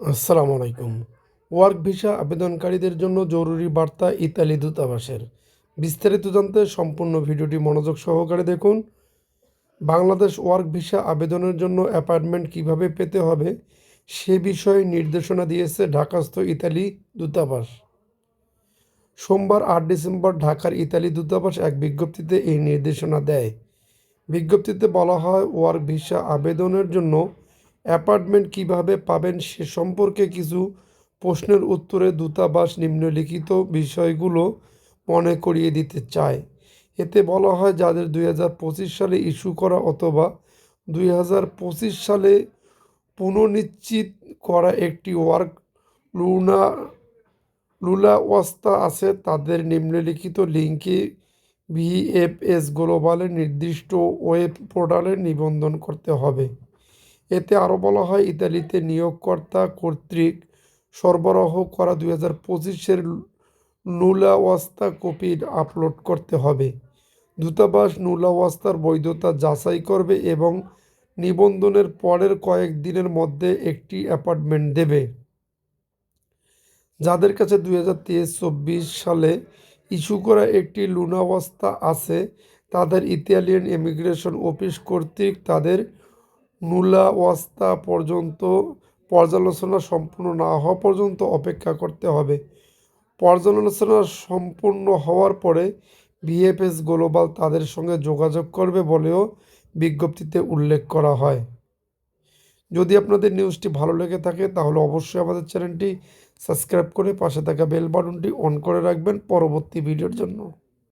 আসসালামু আলাইকুম। Work visa আবেদনকারীদের জন্য জরুরি বার্তা ইতালি দূতাবাসের। বিস্তারিত জানতে সম্পূর্ণ ভিডিওটি মনোযোগ সহকারে দেখুন। বাংলাদেশ ওয়ার্ক ভিসা আবেদনের জন্য অ্যাপয়েন্টমেন্ট কীভাবে পেতে হবে সে বিষয়ে নির্দেশনা দিয়েছে ঢাকাস্থ ইতালি দূতাবাস। সোমবার আট ডিসেম্বর ঢাকার ইতালি দূতাবাস এক বিজ্ঞপ্তিতে এই নির্দেশনা দেয়। বিজ্ঞপ্তিতে বলা হয়, ওয়ার্ক ভিসা আবেদনের জন্য অ্যাপার্টমেন্ট কীভাবে পাবেন সে সম্পর্কে কিছু প্রশ্নের উত্তরে দূতাবাস নিম্নলিখিত বিষয়গুলো মনে করিয়ে দিতে চায়। এতে বলা হয়, যাদের দুই হাজার পঁচিশ সালে ইস্যু করা অথবা দুই হাজার পঁচিশ সালে পুনর্নিশ্চিত করা একটি ওয়ার্ক লুনা লুলা ওয়াস্তা আছে, তাদের নিম্নলিখিত লিঙ্কে ভিএফএস গ্লোবালের নির্দিষ্ট ওয়েব পোর্টালে নিবন্ধন করতে হবে। এতে আরও বলা হয়, ইতালিতে নিয়োগকর্তা কর্তৃক সরবরাহ করা দুই হাজার পঁচিশের নুলাওয়াস্তা কপি আপলোড করতে হবে। দূতাবাস নুলাওয়াস্তার বৈধতা যাচাই করবে এবং নিবন্ধনের পরের কয়েক দিনের মধ্যে একটি অ্যাপার্টমেন্ট দেবে। যাদের কাছে দুই হাজার তেইশ চব্বিশ সালে ইস্যু করা একটি লুনাবস্থা আছে, তাদের ইতালিয়ান ইমিগ্রেশন অফিস কর্তৃক তাদের নুলাওয়াস্তা পর্যন্ত পর্যালোচনা সম্পূর্ণ না হওয়া পর্যন্ত অপেক্ষা করতে হবে। পর্যালোচনা সম্পূর্ণ হওয়ার পরে বিএফএস গ্লোবাল তাদের সঙ্গে যোগাযোগ করবে বলেও বিজ্ঞপ্তিতে উল্লেখ করা হয়। যদি আপনাদের নিউজটি ভালো লেগে থাকে, তাহলে অবশ্যই আমাদের চ্যানেলটি সাবস্ক্রাইব করে পাশে থাকা বেল বাটনটি অন করে রাখবেন পরবর্তী ভিডিওর জন্য।